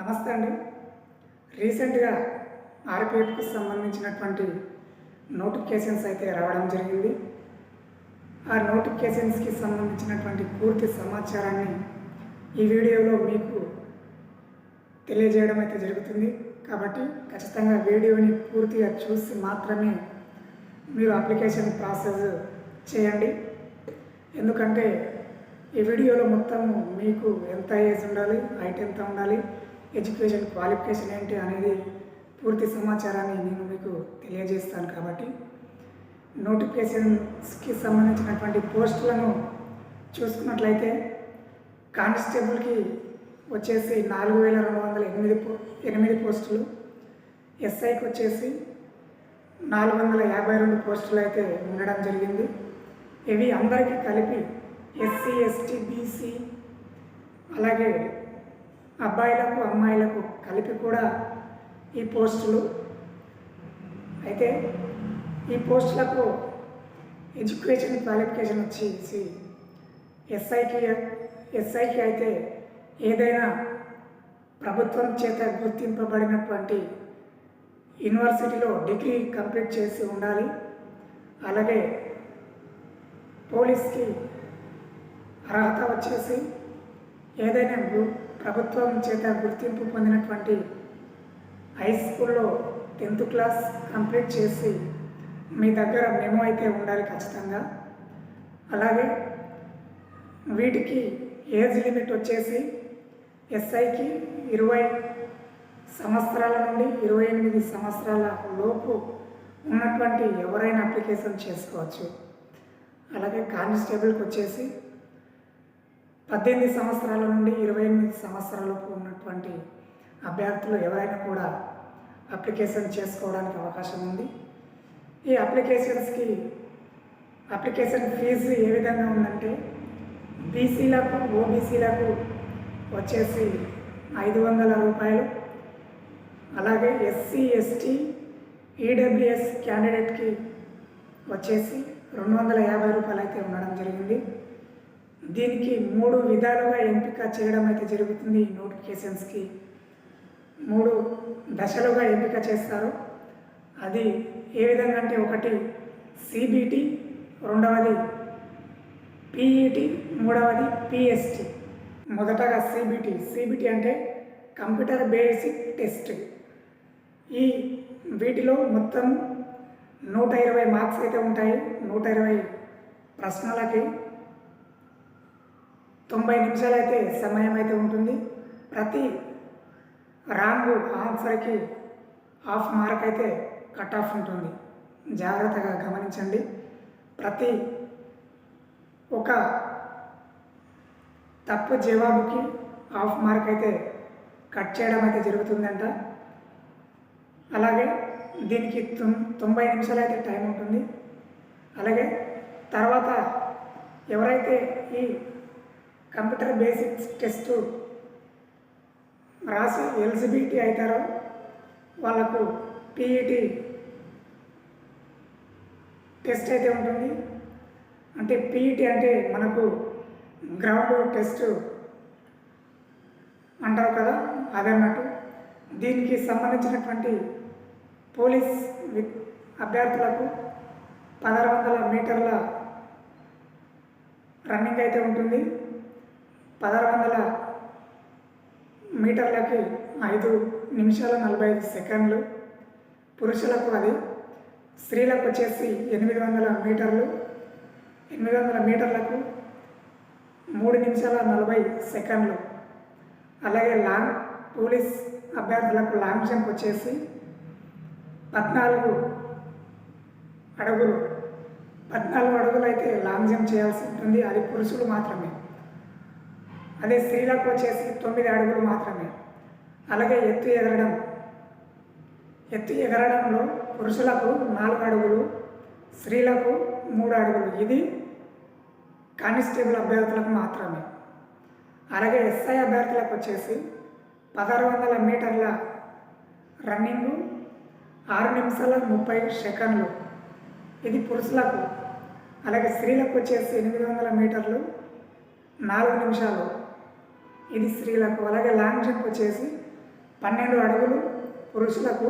నమస్తే అండి. రీసెంట్గా ఆర్పిఎఫ్కి సంబంధించినటువంటి నోటిఫికేషన్స్ అయితే రావడం జరిగింది. ఆ నోటిఫికేషన్స్కి సంబంధించినటువంటి పూర్తి సమాచారాన్ని ఈ వీడియోలో మీకు తెలియజేయడం అయితే జరుగుతుంది. కాబట్టి ఖచ్చితంగా వీడియోని పూర్తిగా చూసి మాత్రమే మీరు అప్లికేషన్ ప్రాసెస్ చేయండి. ఎందుకంటే ఈ వీడియోలో మొత్తం మీకు ఎంత ఏజ్ ఉండాలి హైట్ ఎంత ఉండాలి ఎడ్యుకేషన్ క్వాలిఫికేషన్ ఏంటి అనేది పూర్తి సమాచారాన్ని నేను మీకు తెలియజేస్తాను కాబట్టి నోటిఫికేషన్స్కి సంబంధించినటువంటి పోస్టులను చూసుకున్నట్లయితే కానిస్టేబుల్కి వచ్చేసి నాలుగు వేల రెండు వందల ఎనిమిది పో ఎనిమిది పోస్టులు ఎస్ఐకి వచ్చేసి నాలుగు వందల యాభై రెండు పోస్టులు అయితే ఉండడం జరిగింది. ఇవి అందరికీ కలిపి ఎస్సీ ఎస్టీ బీసీ అలాగే అబ్బాయిలకు అమ్మాయిలకు కలిపి కూడా ఈ పోస్టులు. అయితే ఈ పోస్టులకు ఎడ్యుకేషన్ క్వాలిఫికేషన్ వచ్చేసి ఎస్ఐకి ఎస్ఐకి అయితే ఏదైనా ప్రభుత్వం చేత గుర్తింపబడినటువంటి యూనివర్సిటీలో డిగ్రీ కంప్లీట్ చేసి ఉండాలి. అలాగే పోలీస్కి అర్హత వచ్చేసి ఏదైనా గ్రూప్ ప్రభుత్వం చేత గుర్తింపు పొందినటువంటి హై స్కూల్లో టెన్త్ క్లాస్ కంప్లీట్ చేసి మీ దగ్గర మెమో అయితే ఉండాలి ఖచ్చితంగా. అలాగే వీటికి ఏజ్ లిమిట్ వచ్చేసి ఎస్ఐకి ఇరవై సంవత్సరాల నుండి ఇరవై ఎనిమిది సంవత్సరాల లోపు ఉన్నటువంటి ఎవరైనా అప్లికేషన్ చేసుకోవచ్చు. అలాగే కానిస్టేబుల్కి వచ్చేసి పద్దెనిమిది సంవత్సరాల నుండి ఇరవై ఎనిమిది సంవత్సరాలకు ఉన్నటువంటి అభ్యర్థులు ఎవరైనా కూడా అప్లికేషన్ చేసుకోవడానికి అవకాశం ఉంది. ఈ అప్లికేషన్స్కి అప్లికేషన్ ఫీజు ఏ విధంగా ఉందంటే బీసీలకు ఓబీసీలకు వచ్చేసి ఐదు వందల రూపాయలు. అలాగే ఎస్సీ ఎస్టీ ఈడబ్ల్యూఎస్ క్యాండిడేట్కి వచ్చేసి రెండు వందల యాభై రూపాయలు అయితే ఉండడం జరిగింది. దీనికి మూడు విధాలుగా ఎంపిక చేయడం అయితే జరుగుతుంది ఈ నోటిఫికేషన్స్కి. మూడు దశలుగా ఎంపిక చేస్తారు. అది ఏ విధంగా అంటే ఒకటి సిబిటి రెండవది పిఈటి మూడవది పిఎస్టి. మొదటగా సిబిటి సిబిటి అంటే కంప్యూటర్ బేసిక్ టెస్ట్. ఈ వీటిలో మొత్తం నూట ఇరవై మార్క్స్ అయితే ఉంటాయి. నూట ఇరవై ప్రశ్నలకి తొంభై నిమిషాలు అయితే సమయం అయితే ఉంటుంది. ప్రతి రాంగ్ ఆన్సర్కి హాఫ్ మార్క్ అయితే కట్ ఆఫ్ ఉంటుంది. జాగ్రత్తగా గమనించండి. ప్రతి ఒక తప్పు జవాబుకి హాఫ్ మార్క్ అయితే కట్ చేయడం అయితే జరుగుతుందంట. అలాగే దీనికి తొం- తొంభై నిమిషాలు అయితే టైం ఉంటుంది. అలాగే తర్వాత ఎవరైతే ఈ కంప్యూటర్ బేసిక్స్ టెస్ట్ రాసి ఎలిజిబిలిటీ అవుతారో వాళ్ళకు పీఈటీ టెస్ట్ అయితే ఉంటుంది. అంటే పీఈటీ అంటే మనకు గ్రౌండ్ టెస్ట్ అంటారు కదా అదన్నట్టు. దీనికి సంబంధించినటువంటి పోలీస్ అభ్యర్థులకు పదహారు వందల మీటర్ల రన్నింగ్ అయితే ఉంటుంది. పదహారు వందల మీటర్లకి ఐదు నిమిషాల నలభై ఐదు సెకండ్లు. పురుషులకు అది స్త్రీలకు వచ్చేసి ఎనిమిది వందల మీటర్లు. ఎనిమిది వందల మీటర్లకు మూడు నిమిషాల నలభై సెకండ్లు. అలాగే లాంగ్ పోలీస్ అభ్యర్థులకు లాంగ్ జంప్ వచ్చేసి పద్నాలుగు అడుగులు. పద్నాలుగు అడుగులు అయితే లాంగ్ జంప్ చేయాల్సి ఉంటుంది. అది పురుషులు మాత్రమే. అదే స్త్రీలకు వచ్చేసి తొమ్మిది అడుగులు మాత్రమే. అలాగే ఎత్తు ఎగరడం. ఎత్తు ఎగరడంలో పురుషులకు నాలుగు అడుగులు స్త్రీలకు మూడు అడుగులు. ఇది కానిస్టేబుల్ అభ్యర్థులకు మాత్రమే. అలాగే ఎస్ఐ అభ్యర్థులకు వచ్చేసి పదహారు వందల మీటర్ల రన్నింగ్ ఆరు నిమిషాల ముప్పై సెకండ్లు. ఇది పురుషులకు. అలాగే స్త్రీలకు వచ్చేసి ఎనిమిది వందల మీటర్లు నాలుగు నిమిషాలు. ఇది స్త్రీలకు అలాగే లాంగ్ జంప్ వచ్చేసి పన్నెండు అడుగులు పురుషులకు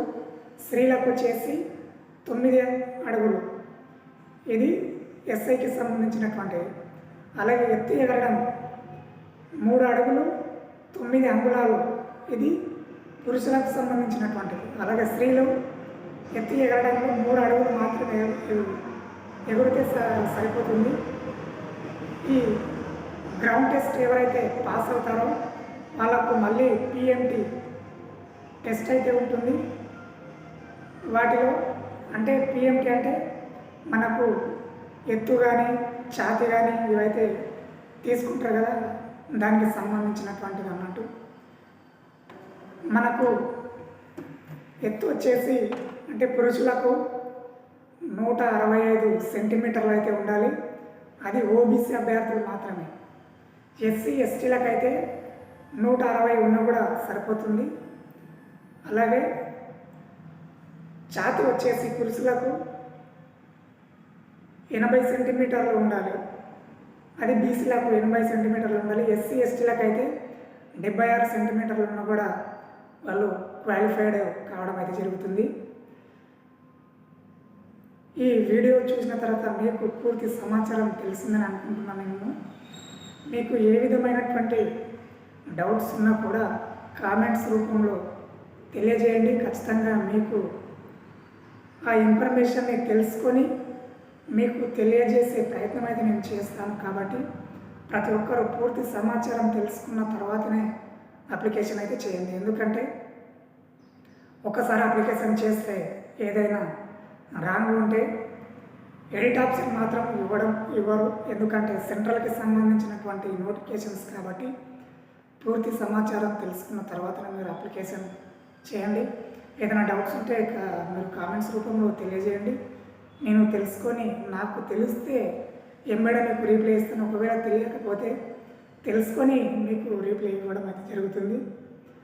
స్త్రీలకు వచ్చేసి తొమ్మిది అడుగులు. ఇది ఎస్ఐకి సంబంధించినటువంటి అలాగే ఎత్తు ఎగరడం మూడు అడుగులు తొమ్మిది అంగుళాలు. ఇది పురుషులకు సంబంధించినటువంటిది అలాగే స్త్రీలు ఎత్తి ఎగరడంలో మూడు అడుగులు మాత్రమే ఎగురు ఎగురితే స- సరిపోతుంది. ఈ గ్రౌండ్ టెస్ట్ ఎవరైతే పాస్ అవుతారో వాళ్ళకు మళ్ళీ పిఎంటి టెస్ట్ అయితే ఉంటుంది. వాటిలో అంటే పిఎంటి అంటే మనకు ఎత్తు కానీ ఛాతి కానీ ఇవైతే తీసుకుంటారు కదా దానికి సంబంధించినటువంటిది అన్నట్టు. మనకు ఎత్తు వచ్చేసి అంటే పురుషులకు నూట అరవై ఐదు సెంటీమీటర్లు అయితే ఉండాలి. అది ఓబీసీ అభ్యర్థులు మాత్రమే. ఎస్సీ ఎస్టీలకైతే నూట అరవై ఉన్నా కూడా సరిపోతుంది. అలాగే ఛాతి వచ్చేసి పురుషులకు ఎనభై సెంటీమీటర్లు ఉండాలి. అది బీసీలకు ఎనభై సెంటీమీటర్లు ఉండాలి. ఎస్సీ ఎస్టీలకు అయితే డెబ్బై ఆరు సెంటీమీటర్లు ఉన్నా కూడా వాళ్ళు క్వాలిఫైడ్ కావడం అయితే జరుగుతుంది. ఈ వీడియో చూసిన తర్వాత మీకు పూర్తి సమాచారం తెలిసిందని అనుకుంటున్నాను నేను. మీకు ఏ విధమైనటువంటి డౌట్స్ ఉన్నా కూడా కామెంట్స్ రూపంలో తెలియజేయండి. ఖచ్చితంగా మీకు ఆ ఇన్ఫర్మేషన్ని తెలుసుకొని మీకు తెలియజేసే ప్రయత్నం అయితే నేను చేస్తాను. కాబట్టి ప్రతి ఒక్కరూ పూర్తి సమాచారం తెలుసుకున్న తర్వాతనే అప్లికేషన్ అయితే చేయండి. ఎందుకంటే ఒకసారి అప్లికేషన్ చేస్తే ఏదైనా రాంగ్ ఉంటే ఎడిట్ ఆప్షన్ మాత్రం ఇవ్వడం ఇవ్వరు. ఎందుకంటే సెంట్రల్కి సంబంధించినటువంటి నోటిఫికేషన్స్ కాబట్టి పూర్తి సమాచారం తెలుసుకున్న తర్వాతనే మీరు అప్లికేషన్ చేయండి. ఏదైనా డౌట్స్ ఉంటే మీరు కామెంట్స్ రూపంలో తెలియజేయండి. నేను తెలుసుకొని నాకు తెలిస్తే ఎంబడే మీకు రీప్లై ఇస్తాను. ఒకవేళ తెలియకపోతే తెలుసుకొని మీకు రీప్లై ఇవ్వడం అయితే జరుగుతుంది.